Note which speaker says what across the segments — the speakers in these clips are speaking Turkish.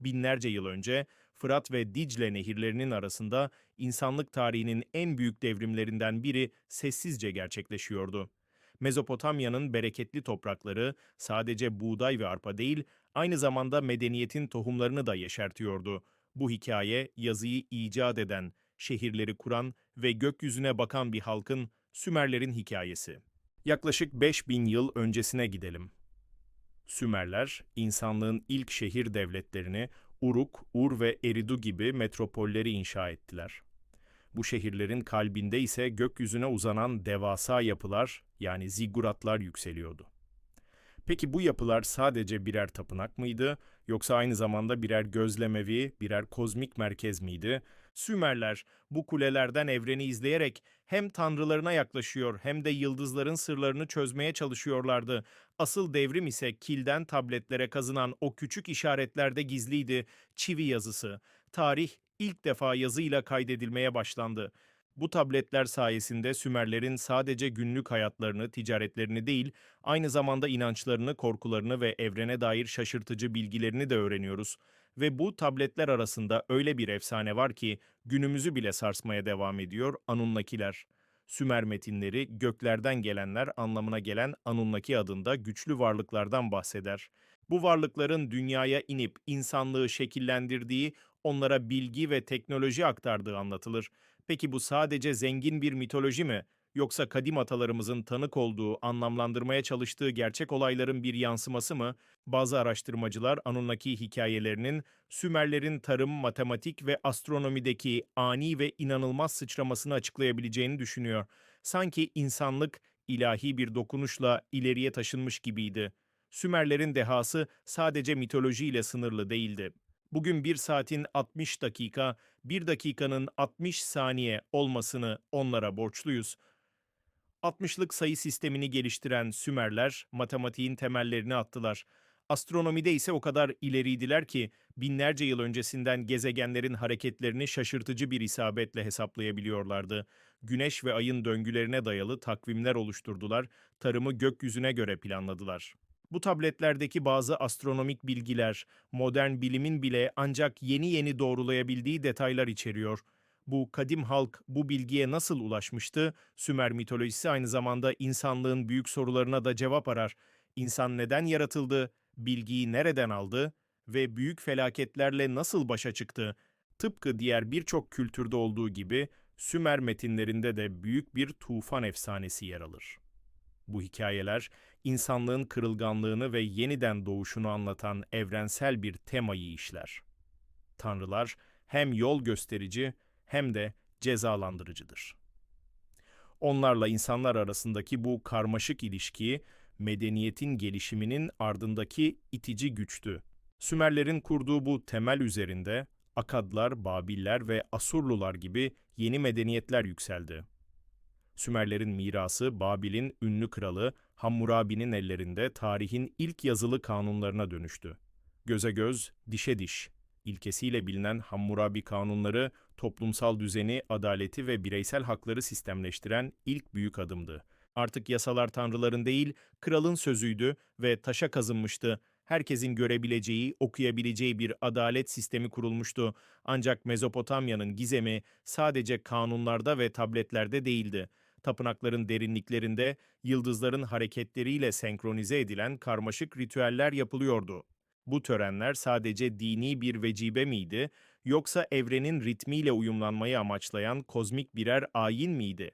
Speaker 1: Binlerce yıl önce Fırat ve Dicle nehirlerinin arasında insanlık tarihinin en büyük devrimlerinden biri sessizce gerçekleşiyordu. Mezopotamya'nın bereketli toprakları sadece buğday ve arpa değil, aynı zamanda medeniyetin tohumlarını da yeşertiyordu. Bu hikaye yazıyı icat eden, şehirleri kuran ve gökyüzüne bakan bir halkın Sümerlerin hikayesi. Yaklaşık 5000 yıl öncesine gidelim. Sümerler, insanlığın ilk şehir devletlerini Uruk, Ur ve Eridu gibi metropolleri inşa ettiler. Bu şehirlerin kalbinde ise gökyüzüne uzanan devasa yapılar yani ziguratlar yükseliyordu. Peki bu yapılar sadece birer tapınak mıydı yoksa aynı zamanda birer gözlemevi, birer kozmik merkez miydi? Sümerler bu kulelerden evreni izleyerek hem tanrılarına yaklaşıyor hem de yıldızların sırlarını çözmeye çalışıyorlardı. Asıl devrim ise kilden tabletlere kazınan o küçük işaretlerde gizliydi. Çivi yazısı. Tarih ilk defa yazıyla kaydedilmeye başlandı. Bu tabletler sayesinde Sümerlerin sadece günlük hayatlarını, ticaretlerini değil, aynı zamanda inançlarını, korkularını ve evrene dair şaşırtıcı bilgilerini de öğreniyoruz. Ve bu tabletler arasında öyle bir efsane var ki günümüzü bile sarsmaya devam ediyor Anunnakiler. Sümer metinleri göklerden gelenler anlamına gelen Anunnaki adında güçlü varlıklardan bahseder. Bu varlıkların dünyaya inip insanlığı şekillendirdiği, onlara bilgi ve teknoloji aktardığı anlatılır. Peki bu sadece zengin bir mitoloji mi? Yoksa kadim atalarımızın tanık olduğu, anlamlandırmaya çalıştığı gerçek olayların bir yansıması mı? Bazı araştırmacılar Anunnaki hikayelerinin Sümerlerin tarım, matematik ve astronomideki ani ve inanılmaz sıçramasını açıklayabileceğini düşünüyor. Sanki insanlık ilahi bir dokunuşla ileriye taşınmış gibiydi. Sümerlerin dehası sadece mitolojiyle sınırlı değildi. Bugün bir saatin 60 dakika, bir dakikanın 60 saniye olmasını onlara borçluyuz. 60'lık sayı sistemini geliştiren Sümerler matematiğin temellerini attılar. Astronomide ise o kadar ileriydiler ki binlerce yıl öncesinden gezegenlerin hareketlerini şaşırtıcı bir isabetle hesaplayabiliyorlardı. Güneş ve ayın döngülerine dayalı takvimler oluşturdular, tarımı gökyüzüne göre planladılar. Bu tabletlerdeki bazı astronomik bilgiler, modern bilimin bile ancak yeni yeni doğrulayabildiği detaylar içeriyor. Bu kadim halk bu bilgiye nasıl ulaşmıştı? Sümer mitolojisi aynı zamanda insanlığın büyük sorularına da cevap arar. İnsan neden yaratıldı? Bilgiyi nereden aldı? Ve büyük felaketlerle nasıl başa çıktı? Tıpkı diğer birçok kültürde olduğu gibi Sümer metinlerinde de büyük bir tufan efsanesi yer alır. Bu hikayeler insanlığın kırılganlığını ve yeniden doğuşunu anlatan evrensel bir temayı işler. Tanrılar hem yol gösterici hem de cezalandırıcıdır. Onlarla insanlar arasındaki bu karmaşık ilişki medeniyetin gelişiminin ardındaki itici güçtü. Sümerlerin kurduğu bu temel üzerinde Akadlar, Babiller ve Asurlular gibi yeni medeniyetler yükseldi. Sümerlerin mirası Babil'in ünlü kralı Hammurabi'nin ellerinde tarihin ilk yazılı kanunlarına dönüştü. Göze göz, dişe diş ilkesiyle bilinen Hammurabi kanunları toplumsal düzeni, adaleti ve bireysel hakları sistemleştiren ilk büyük adımdı. Artık yasalar tanrıların değil, kralın sözüydü ve taşa kazınmıştı. Herkesin görebileceği, okuyabileceği bir adalet sistemi kurulmuştu. Ancak Mezopotamya'nın gizemi sadece kanunlarda ve tabletlerde değildi tapınakların derinliklerinde yıldızların hareketleriyle senkronize edilen karmaşık ritüeller yapılıyordu. Bu törenler sadece dini bir vecibe miydi yoksa evrenin ritmiyle uyumlanmayı amaçlayan kozmik birer ayin miydi?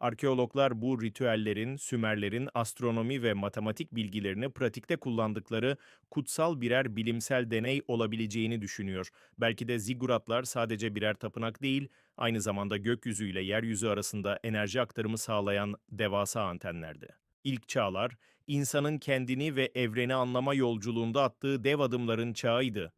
Speaker 1: Arkeologlar bu ritüellerin Sümerlerin astronomi ve matematik bilgilerini pratikte kullandıkları kutsal birer bilimsel deney olabileceğini düşünüyor. Belki de ziguratlar sadece birer tapınak değil, aynı zamanda gökyüzü ile yeryüzü arasında enerji aktarımı sağlayan devasa antenlerdi. İlk çağlar, insanın kendini ve evreni anlama yolculuğunda attığı dev adımların çağıydı.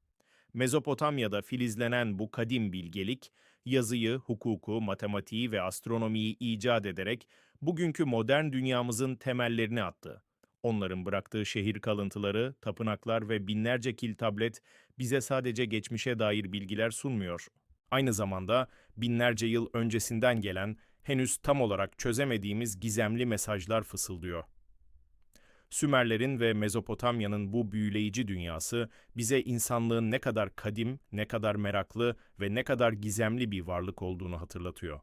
Speaker 1: Mezopotamya'da filizlenen bu kadim bilgelik, yazıyı, hukuku, matematiği ve astronomiyi icat ederek bugünkü modern dünyamızın temellerini attı. Onların bıraktığı şehir kalıntıları, tapınaklar ve binlerce kil tablet bize sadece geçmişe dair bilgiler sunmuyor. Aynı zamanda binlerce yıl öncesinden gelen, henüz tam olarak çözemediğimiz gizemli mesajlar fısıldıyor. Sümerlerin ve Mezopotamya'nın bu büyüleyici dünyası bize insanlığın ne kadar kadim, ne kadar meraklı ve ne kadar gizemli bir varlık olduğunu hatırlatıyor.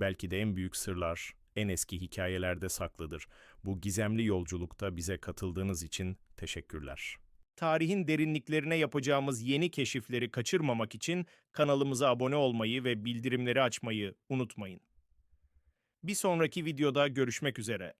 Speaker 1: Belki de en büyük sırlar, en eski hikayelerde saklıdır. Bu gizemli yolculukta bize katıldığınız için teşekkürler. Tarihin derinliklerine yapacağımız yeni keşifleri kaçırmamak için kanalımıza abone olmayı ve bildirimleri açmayı unutmayın. Bir sonraki videoda görüşmek üzere.